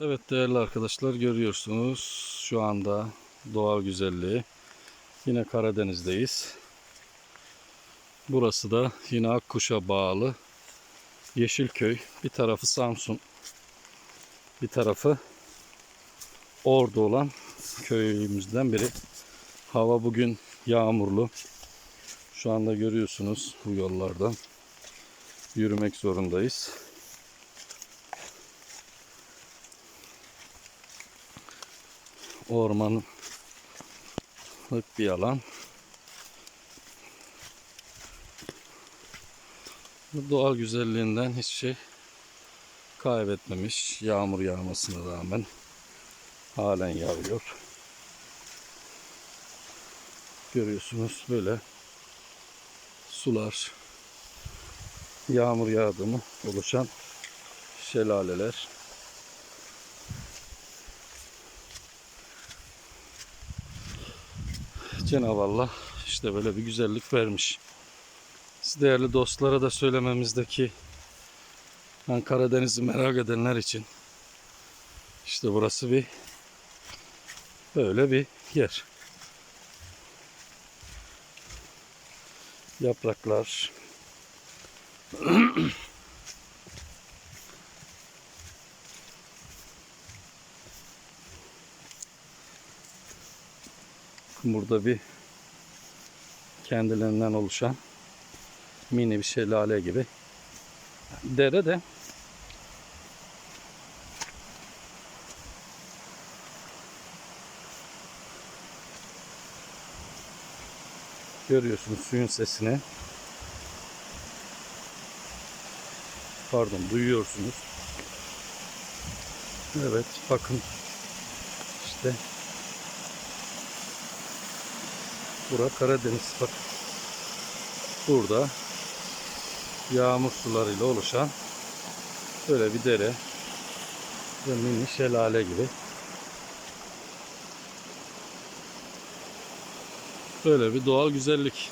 Evet değerli arkadaşlar görüyorsunuz şu anda doğal güzelliği. Yine Karadeniz'deyiz. Burası da yine Akkuş'a bağlı Yeşilköy. Bir tarafı Samsun. Bir tarafı Ordu olan köyümüzden biri. Hava bugün yağmurlu. Şu anda görüyorsunuz bu yollardan yürümek zorundayız. Ormanlık bir alan. Bu doğal güzelliğinden hiçbir şey kaybetmemiş. Yağmur yağmasına rağmen halen yağıyor. Görüyorsunuz böyle sular yağmur yağdı mı oluşan şelaleler. Cenab-ı Allah işte böyle bir güzellik vermiş. Siz değerli dostlara da söylememizdeki ben Karadeniz'i merak edenler için işte burası bir böyle bir yer. Yapraklar Burada bir kendilerinden oluşan mini bir şelale gibi. Dere de görüyorsunuz suyun sesini. Pardon duyuyorsunuz. Evet bakın işte Bura Karadeniz bak. Burada yağmur sularıyla oluşan böyle bir dere ve mini şelale gibi. Böyle bir doğal güzellik.